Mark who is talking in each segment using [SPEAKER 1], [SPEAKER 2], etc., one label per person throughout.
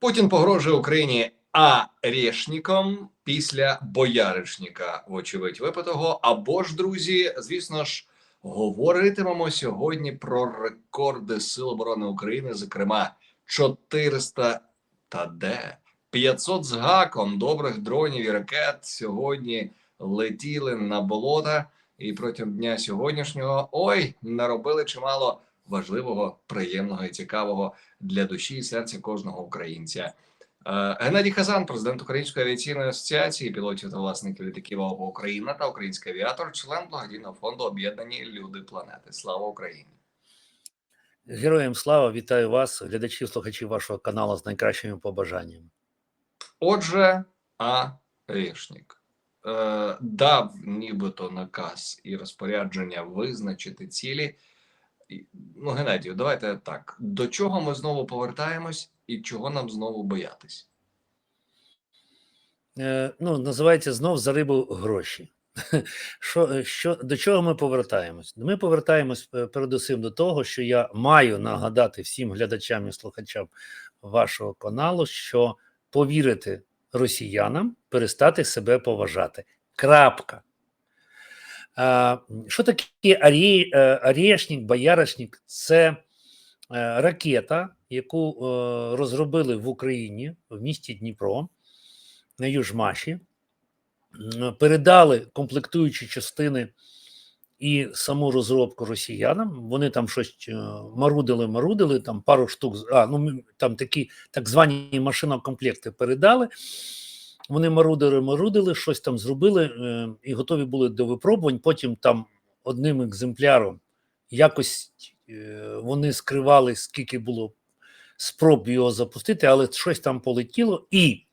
[SPEAKER 1] Путін погрожує Україні арешником після бояришника, вочевидь випитого. Або ж, друзі, звісно ж, говоритимемо сьогодні про рекорди Сил оборони України, зокрема 400 та де 500 з гаком добрих дронів і ракет сьогодні летіли на болота, і протягом дня сьогоднішнього ой наробили чимало важливого, приємного і цікавого для душі і серця кожного українця. Е, Геннадій Хазан, президент Української авіаційної асоціації пілотів та власників літаків АО Україна та український авіатор, член благодійного фонду Об'єднані Люди планети. Слава Україні!
[SPEAKER 2] Героям слава, вітаю вас, глядачів, слухачів вашого каналу з найкращими побажаннями.
[SPEAKER 1] Отже, Арешник е, дав нібито наказ і розпорядження визначити цілі. Ну, Геннадію, давайте так. До чого ми знову повертаємось і чого нам знову боятись?
[SPEAKER 2] Е, ну, називається знов за рибу гроші. Що, е, що, до чого ми повертаємось? Ми повертаємось е, передусім до того, що я маю нагадати всім глядачам і слухачам вашого каналу, що повірити росіянам, перестати себе поважати. Крапка. Що таке арі, е, арішник. Це е, ракета, яку е, розробили в Україні в місті Дніпро на Южмаші, передали комплектуючі частини і саму розробку росіянам. Вони там щось марудили, марудили, там пару штук, а, ну, там такі так звані машинокомплекти передали. Вони марудили, марудили, щось там зробили е, і готові були до випробувань. Потім там одним екземпляром якось е, вони скривали, скільки було спроб його запустити, але щось там полетіло, і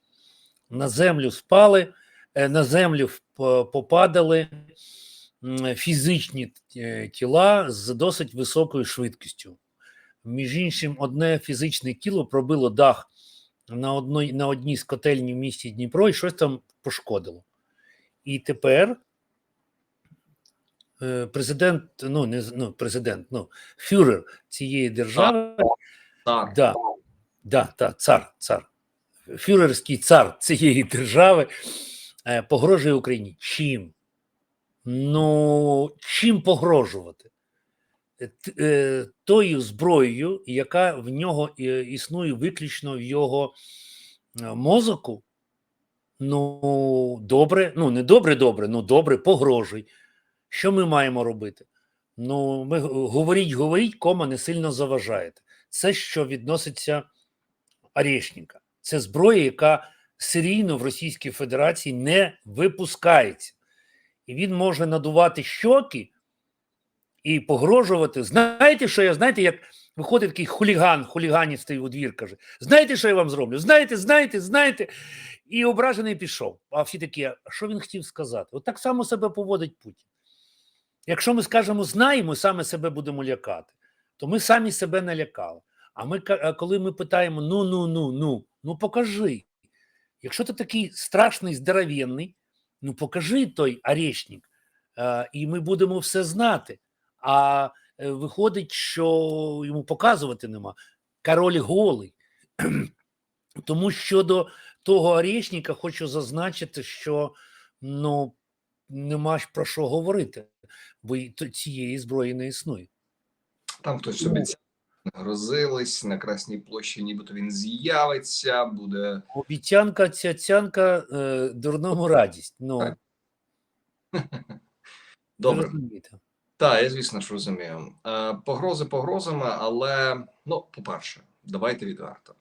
[SPEAKER 2] на землю спали, е, на землю попадали фізичні е, тіла з досить високою швидкістю. Між іншим, одне фізичне тіло пробило дах на одній, на одній з котельні в місті Дніпро і щось там пошкодило. І тепер е, президент, ну не ну, президент, ну фюрер цієї держави,
[SPEAKER 1] Так,
[SPEAKER 2] да, да, да, цар, цар, фюрерський цар цієї держави е, погрожує Україні. Чим? Ну, чим погрожувати? Е, Тою зброєю, яка в нього е, існує виключно в його е, мозоку. Ну, добре, ну не добре, добре, ну добре, погрожуй. Що ми маємо робити? Ну, ми говоріть, говоріть, кома не сильно заважаєте. Це що відноситься Орешника. Це зброя, яка серійно в Російській Федерації не випускається. І він може надувати щоки і погрожувати. Знаєте, що я знаєте, як виходить такий хуліган, хуліганістий у двір, каже: Знаєте, що я вам зроблю? Знаєте, знаєте, знаєте. І ображений пішов. А всі такі, а що він хотів сказати? От так само себе поводить Путін. Якщо ми скажемо знаємо, саме себе будемо лякати, то ми самі себе не лякали. А ми, коли ми питаємо: ну, ну, ну, ну, ну покажи. Якщо ти такий страшний, здоровенний, ну покажи той орешник, і ми будемо все знати. А е, виходить, що йому показувати нема. Король голий. Тому щодо того орешника хочу зазначити, що ну нема ж про що говорити, бо цієї зброї не існує.
[SPEAKER 1] там хтось обіцяв, грозились на Красній площі, нібито він з'явиться, буде
[SPEAKER 2] Обіцянка, цяцянка, е, дурному радість. Ну,
[SPEAKER 1] добре. Так, я звісно ж розумію. Е, Погрози погрозами, але ну, по-перше, давайте відверто.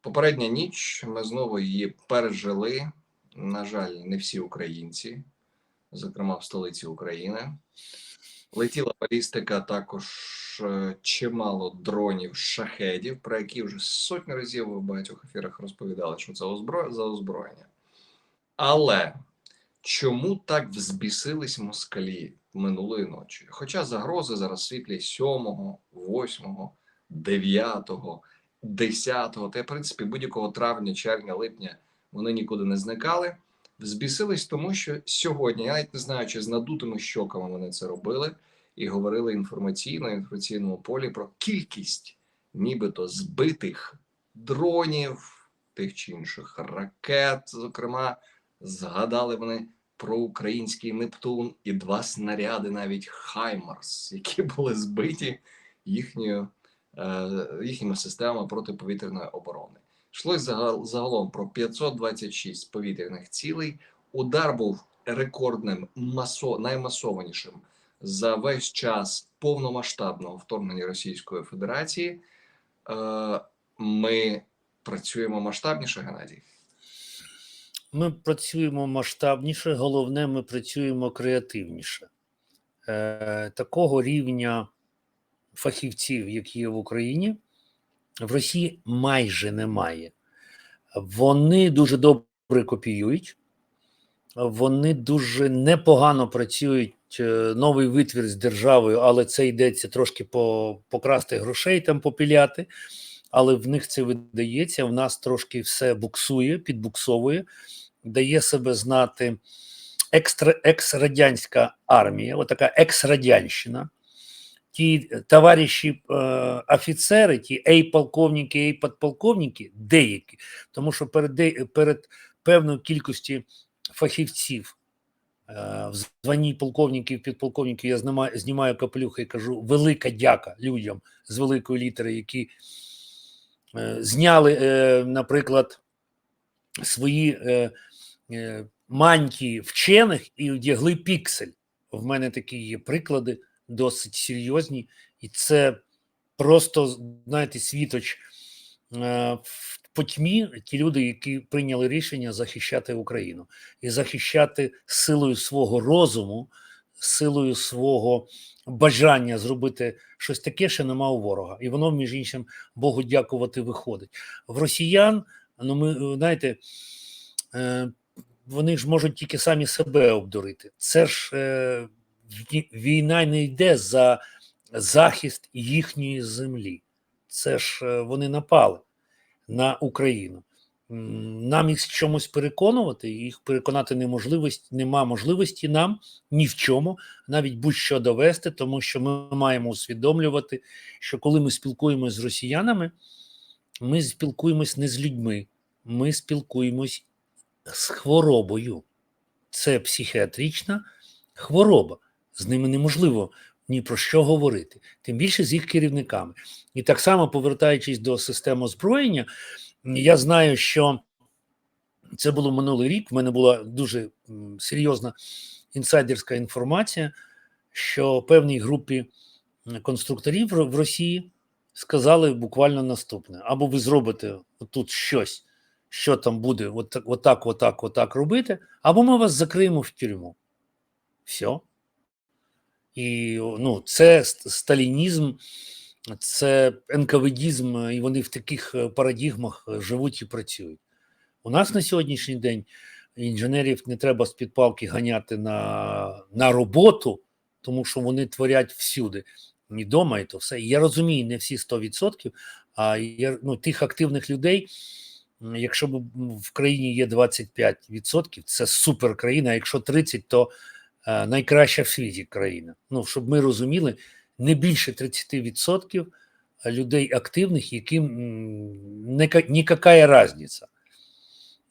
[SPEAKER 1] Попередня ніч ми знову її пережили. На жаль, не всі українці, зокрема в столиці України. Летіла балістика також е, чимало дронів, шахедів, про які вже сотні разів в багатьох ефірах розповідали, що це озбро... за озброєння. Але чому так взбісились москалі минулої ночі? Хоча загрози зараз світлі 7, 8, 9, 10, та в принципі будь-якого травня, червня, липня вони нікуди не зникали. Взбісились тому, що сьогодні, я навіть не знаю, чи з надутими щоками вони це робили, і говорили інформаційно, інформаційному полі про кількість нібито збитих дронів, тих чи інших ракет. Зокрема, згадали вони про український Нептун і два снаряди, навіть Хаймарс, які були збиті їхньою, е, їхніми системами протиповітряної оборони. Йшлось загал- загалом про 526 повітряних цілей. Удар був рекордним, масо, наймасованішим за весь час повномасштабного вторгнення Російської Федерації. Е, Ми працюємо масштабніше, Геннадій.
[SPEAKER 2] Ми працюємо масштабніше, головне, ми працюємо креативніше. Е, такого рівня фахівців, які є в Україні, в Росії майже немає. Вони дуже добре копіюють, вони дуже непогано працюють. е, Новий витвір з державою, але це йдеться трошки по, покрасти грошей, там попіляти. Але в них це видається. В нас трошки все буксує, підбуксовує, дає себе знати екстра, екс-радянська армія, отака екс-радянщина. Ті товариші е, офіцери, ті ей-полковники, ей-подполковники, деякі, тому що перед, перед певною кількістю фахівців е, в званні полковників, підполковників я знімаю, знімаю капелюха і кажу велика дяка людям з великої літери, які зняли, е, наприклад, свої е, е, мантії вчених і одягли піксель. В мене такі є приклади, досить серйозні, і це просто, знаєте, світоч е, в потьмі ті люди, які прийняли рішення захищати Україну і захищати силою свого розуму, силою свого бажання зробити щось таке, що нема у ворога. І воно, між іншим, Богу дякувати, виходить. В росіян, ну ми знаєте, е, вони ж можуть тільки самі себе обдурити. Це ж е, війна не йде за захист їхньої землі. Це ж е, вони напали на Україну. Нам їх чомусь переконувати, їх переконати неможливості, нема можливості нам ні в чому, навіть будь-що довести, тому що ми маємо усвідомлювати, що коли ми спілкуємося з росіянами, ми спілкуємось не з людьми, ми спілкуємось з хворобою. Це психіатрична хвороба. З ними неможливо ні про що говорити, тим більше з їх керівниками. І так само, повертаючись до системи озброєння, я знаю, що це було минулий рік. В мене була дуже серйозна інсайдерська інформація, що певній групі конструкторів в Росії сказали буквально наступне: або ви зробите тут щось, що там буде, от так, отак, отак, отак робити, або ми вас закриємо в тюрму. Все. І ну, це сталінізм, це НКВДізм, і вони в таких е, парадігмах е, живуть і працюють. У нас на сьогоднішній день інженерів не треба з під палки ганяти на, на роботу, тому що вони творять всюди. І дома, і то все. Я розумію, не всі 100%, а я, ну, тих активних людей, якщо б в країні є 25%, це супер країна, а якщо 30%, то е, найкраща в світі країна. Ну, щоб ми розуміли, не більше 30% людей активних, яким не, ка- ніяка різниця.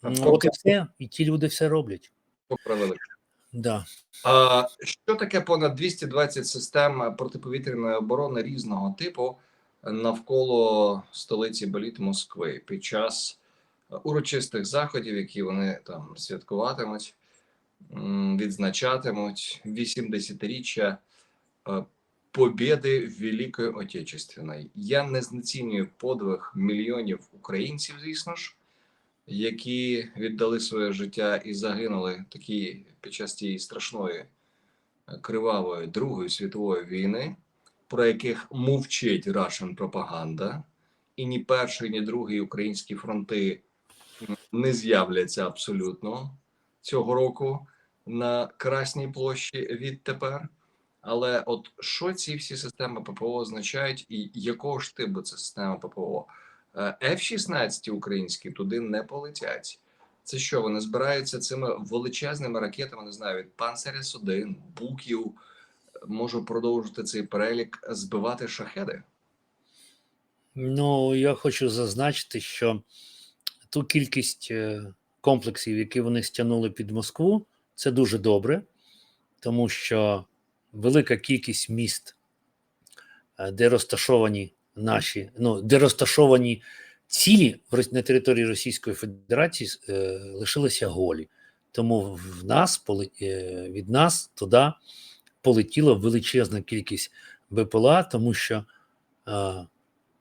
[SPEAKER 2] М, От і все, і ті люди все роблять. Да.
[SPEAKER 1] А що таке понад 220 систем протиповітряної оборони різного типу навколо столиці Боліт Москви під час урочистих заходів, які вони там святкуватимуть, відзначатимуть 80-річчя побєди Великої Отечественної. Я не знецінюю подвиг мільйонів українців, звісно ж, які віддали своє життя і загинули такі під час тієї страшної е, кривавої Другої світової війни, про яких мовчить Russian пропаганда, і ні перший, ні другий українські фронти не з'являться абсолютно цього року на Красній площі відтепер. Але от що ці всі системи ППО означають, і якого ж типу це система ППО? Е, F-16 українські туди не полетять. Це що, вони збираються цими величезними ракетами, не знаю, від Панцеріс 1 Буків, можу продовжити цей перелік, збивати шахеди?
[SPEAKER 2] Ну, я хочу зазначити, що ту кількість е, комплексів, які вони стягнули під Москву, це дуже добре, тому що велика кількість міст, е, де розташовані наші, ну, де розташовані цілі на території Російської Федерації, е, лишилися голі. Тому в нас е, від нас туди полетіла величезна кількість БПЛА, тому що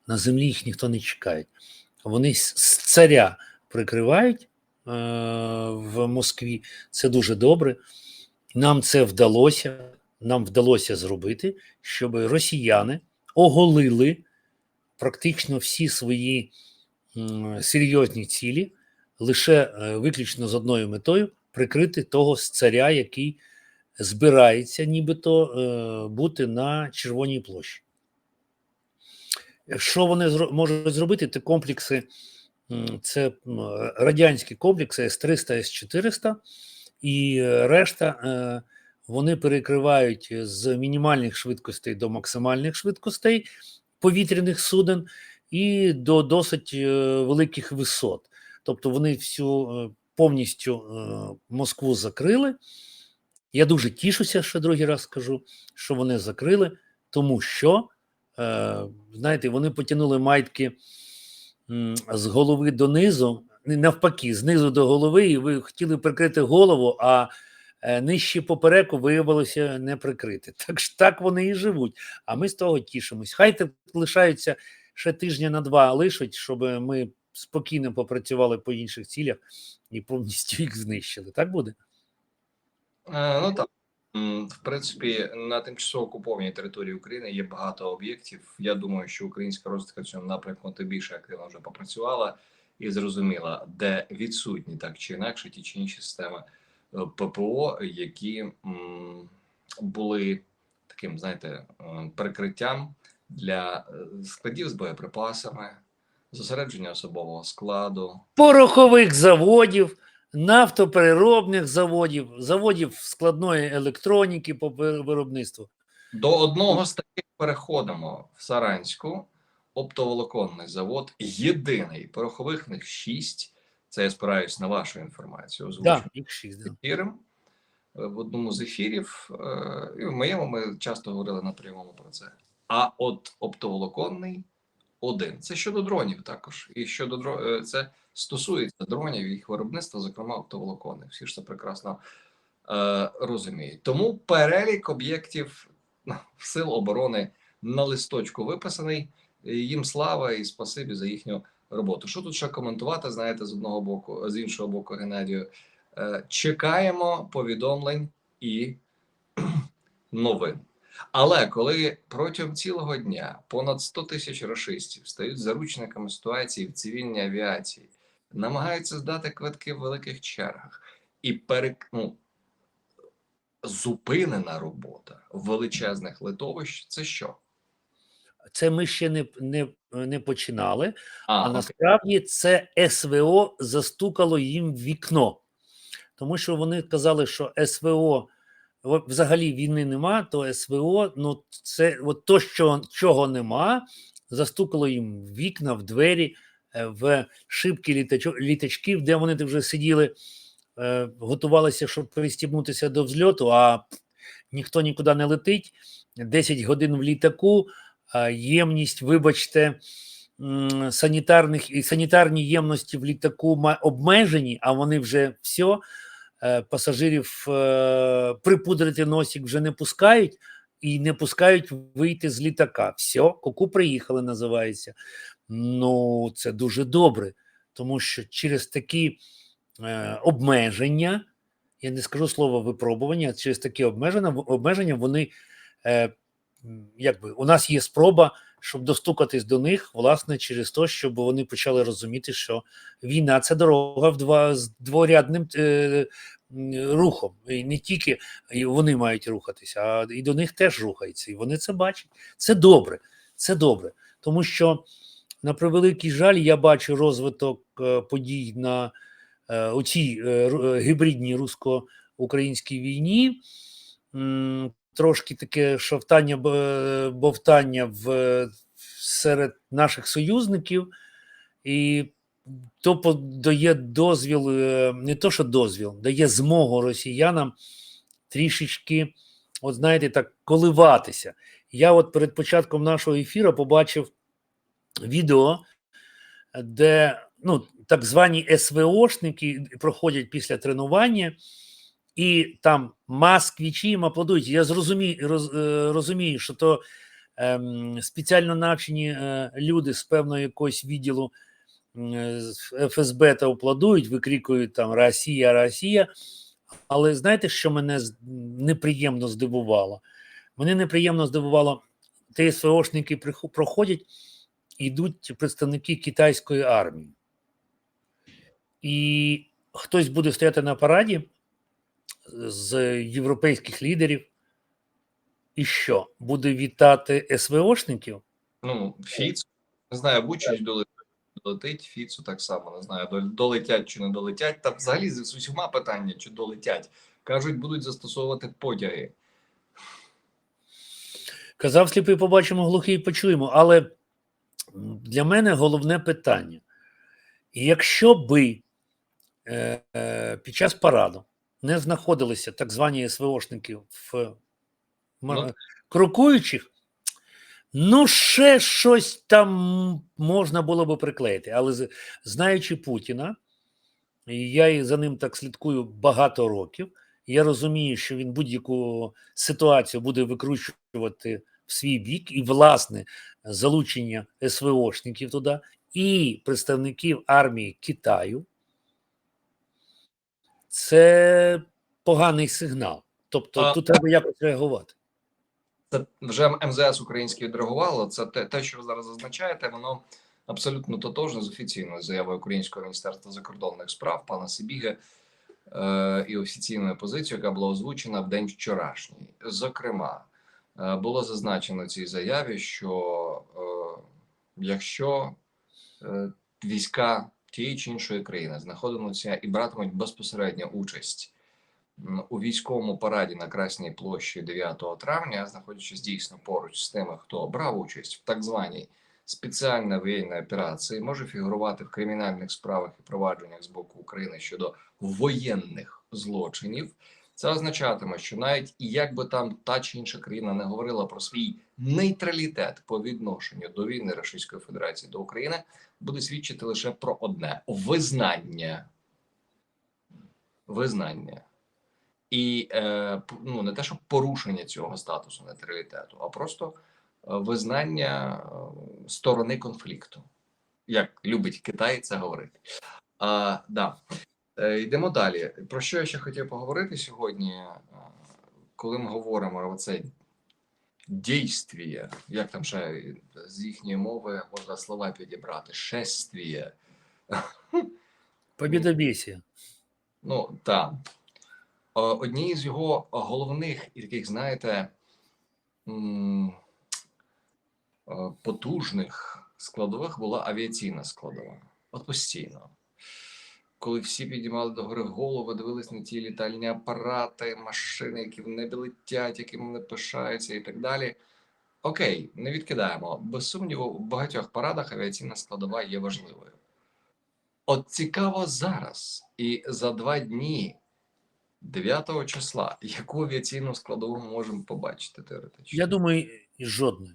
[SPEAKER 2] на землі їх ніхто не чекає. Вони з царя прикривають в Москві. Це дуже добре. Нам це вдалося. Нам вдалося зробити, щоб росіяни оголили практично всі свої серйозні цілі, лише е, виключно з одною метою прикрити того царя, який збирається нібито е, бути на Червоній площі. Що вони можуть зробити? Це комплекси, це радянські комплекси С-300, С-400 і е, решта вони перекривають з мінімальних швидкостей до максимальних швидкостей повітряних суден і до досить е, великих висот. Тобто вони всю е, повністю е, Москву закрили. Я дуже тішуся, що другий раз скажу, що вони закрили, тому що, е, знаєте, вони потягнули майтки з голови донизу, навпаки, знизу до голови, і ви хотіли прикрити голову, а е, нижче попереку виявилося не прикрити. Так так вони і живуть. А ми з того тішимось. Хай так лишаються ще тижня на два лишать, щоб ми спокійно попрацювали по інших цілях і повністю їх знищили. Так буде?
[SPEAKER 1] Е, Ну так. В принципі, на тимчасово окупованій території України є багато об'єктів. Я думаю, що українська розвідка в цьому напрямку тим більше активно вже попрацювала і зрозуміла, де відсутні так чи інакше ті чи інші системи е, ППО, які були таким, знаєте, е, прикриттям для е, складів з боєприпасами, зосередження особового складу,
[SPEAKER 2] порохових заводів, нафтопереробних заводів, заводів складної електроніки по виробництву.
[SPEAKER 1] До одного з таких переходимо в Саранську. Оптоволоконний завод єдиний. Порохових них шість. Це я спираюсь на вашу інформацію. Озвучу
[SPEAKER 2] їх. Да.
[SPEAKER 1] ефіром е, в одному з ефірів. е, І в моєму ми часто говорили на прямому про це. А от оптоволоконний один. Це щодо дронів також. І щодо дро- е, це стосується дронів їх виробництва, зокрема оптоволоконних. Всі ж це прекрасно е, розуміють. Тому перелік об'єктів ну, сил оборони на листочку виписаний. Їм слава і спасибі за їхню роботу. Що тут ще коментувати? Знаєте, з одного боку, з іншого боку, Геннадію. Е, чекаємо повідомлень і новин. Але коли протягом цілого дня понад 100 тисяч рашистів стають заручниками ситуації в цивільній авіації, намагаються здати квитки в великих чергах і перек... ну, зупинена робота величезних литовищ, це що?
[SPEAKER 2] Це ми ще не, не, не починали.
[SPEAKER 1] А,
[SPEAKER 2] А насправді це СВО застукало їм в вікно, тому що вони казали, що СВО взагалі війни нема, то СВО, ну це от то, що чого нема, застукало їм в вікна, в двері, е, в шибки літачок, літачків, де вони вже сиділи, е, готувалися, щоб пристібнутися до взльоту, а ніхто нікуди не летить. 10 годин в літаку, ємність, вибачте, санітарних і санітарні ємності в літаку обмежені, а вони вже все, пасажирів е, припудрити носик вже не пускають і не пускають вийти з літака. Все, куку приїхали, називається. Ну, це дуже добре, тому що через такі е, обмеження, я не скажу слово випробування, через такі обмеження, обмеження вони е, якби у нас є спроба, щоб достукатись до них, власне, через те, щоб вони почали розуміти, що війна це дорога в два з дворядним е, рухом. І не тільки вони мають рухатися, а і до них теж рухається. І вони це бачать. Це добре. Це добре. Тому що, на превеликий жаль, я бачу розвиток е, подій на е, оцій е, е, гібридній русско-українській війні. Трошки таке шовтання, бовтання в, серед наших союзників, і то дає дозвіл, е, не то, що дозвіл, дає змогу росіянам трішечки, от знаєте, так коливатися. Я от перед початком нашого ефіру побачив відео, де ну, так звані СВОшники проходять після тренування, і там москвичі їм аплодують. Я зрозумію, роз, е, розумію, що то ем, спеціально навчені е, люди з певного якогось відділу з ФСБ та аплодують, викрикують там Росія, Росія. Але знаєте, що мене неприємно здивувало? Мене неприємно здивувало, приху- проходять, йдуть представники китайської армії. І хтось буде стояти на параді з європейських лідерів. І що? Буде вітати СВОшників?
[SPEAKER 1] Ну, Фіц, не знаю, Бучич долетить, Фіцу так само, не знаю, долетять чи не долетять. Та взагалі з усіма питання, чи долетять. Кажуть, будуть застосовувати потяги.
[SPEAKER 2] Казав сліпий, побачимо, глухий почуємо. Але для мене головне питання: якщо би е, е, під час параду не знаходилися так звані СВОшники в
[SPEAKER 1] Ну.
[SPEAKER 2] крокуючих, ну ще щось там можна було би приклеїти. Але знаючи Путіна, і я і за ним так слідкую багато років. Я розумію, що він будь-яку ситуацію буде викручувати в свій бік, і власне залучення СВОшників туди, і представників армії Китаю. Це поганий сигнал. Тобто
[SPEAKER 1] А-
[SPEAKER 2] тут треба якось реагувати.
[SPEAKER 1] Це вже МЗС українське відреагувало. Це те, те, що ви зараз зазначаєте, воно абсолютно тотожно з офіційною заявою Українського міністерства закордонних справ пана Сибіга е, і офіційною позицією, яка була озвучена в день вчорашній. Зокрема, е, було зазначено в цій заяві, що е, якщо е, війська тієї чи іншої країни знаходимуться і братимуть безпосередню участь у військовому параді на Красній площі 9 травня, знаходячись дійсно поруч з тими, хто брав участь в так званій спеціальній воєнній операції, може фігурувати в кримінальних справах і провадженнях з боку України щодо воєнних злочинів. Це означатиме, що навіть і як би там та чи інша країна не говорила про свій нейтралітет по відношенню до війни Російської Федерації до України, буде свідчити лише про одне визнання. Визнання. І е, ну, не те, що порушення цього статусу нейтралітету, а просто е, визнання е, сторони конфлікту, як любить Китай це говорити. А, да. Е, йдемо далі. Про що я ще хотів поговорити сьогодні, е, коли ми говоримо про це дійствіє, як там ще з їхньої мови можна слова підібрати, шествіє.
[SPEAKER 2] Побідобєсія.
[SPEAKER 1] Ну так. Однією з його головних і таких, знаєте, е, потужних складових була авіаційна складова. От постійно. Коли всі підіймали до гори голови, дивились на ті літальні апарати, машини, які в небі летять, якими вони пишаються, і так далі. Окей, не відкидаємо. Без сумніву, в багатьох парадах авіаційна складова є важливою. От цікаво зараз і за два дні 9 числа, яку авіаційну складову ми можемо побачити теоретично?
[SPEAKER 2] Я думаю, жодної.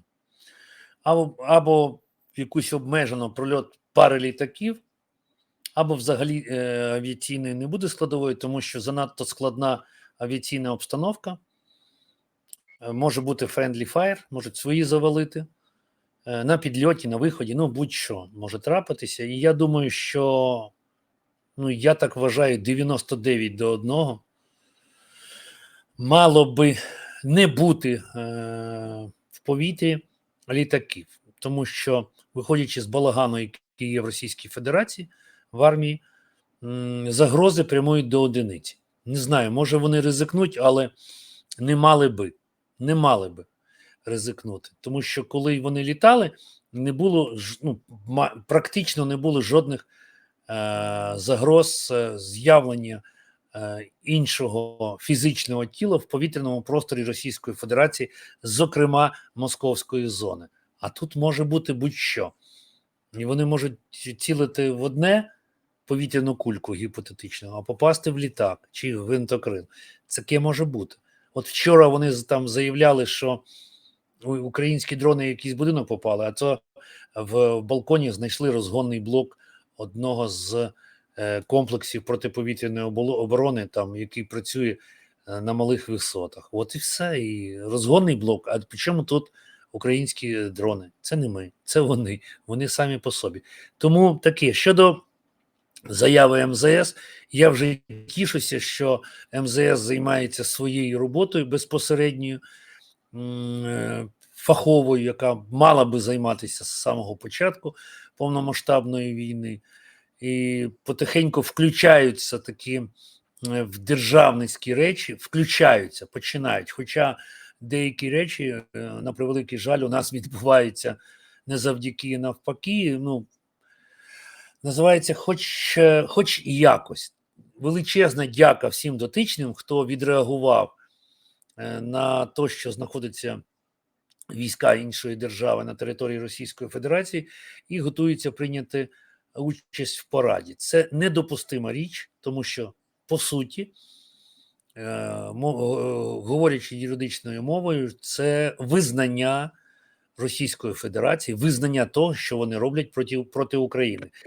[SPEAKER 2] Або, або якусь обмежено прольот пари літаків, або взагалі е, авіаційної не буде складової, тому що занадто складна авіаційна обстановка. Е, може бути friendly fire, можуть свої завалити. Е, на підльоті, на виході, ну будь-що може трапитися. І я думаю, що ну, я так вважаю, 99 до 1 мало би не бути е, в повітрі літаків, тому що, виходячи з балагану, який є в Російській Федерації в армії, загрози прямують до одиниці. Не знаю, може вони ризикнуть, але не мали би, не мали би ризикнути. Тому що коли вони літали, не було ну, практично не було жодних е, загроз е, з'явлення е, іншого фізичного тіла в повітряному просторі Російської Федерації, зокрема Московської зони. А тут може бути будь-що. І вони можуть цілити в одне повітряну кульку гіпотетично, а попасти в літак чи в гвинтокрил. Таке може бути. От вчора вони там заявляли, що українські дрони в якийсь будинок попали, а то в балконі знайшли розгонний блок одного з е, комплексів протиповітряної оборони, там, який працює е, на малих висотах. От і все. І розгонний блок. А при чому тут українські дрони? Це не ми, це вони. Вони самі по собі. Тому таке щодо заяви МЗС, я вже тішуся, що МЗС займається своєю роботою безпосередньою, е, фаховою, яка мала би займатися з самого початку повномасштабної війни, і потихеньку включаються такі е, в державницькі речі, включаються, починають. Хоча деякі речі, е, на превеликий жаль, у нас відбуваються не завдяки навпаки. Ну, називається хоч, е, хоч якось. Величезна дяка всім дотичним, хто відреагував е, на те, що знаходиться війська іншої держави на території Російської Федерації і готуються прийняти участь в параді. Це недопустима річ, тому що по суті, е, говорячи юридичною мовою, це визнання Російської Федерації, визнання того, що вони роблять проти, проти України.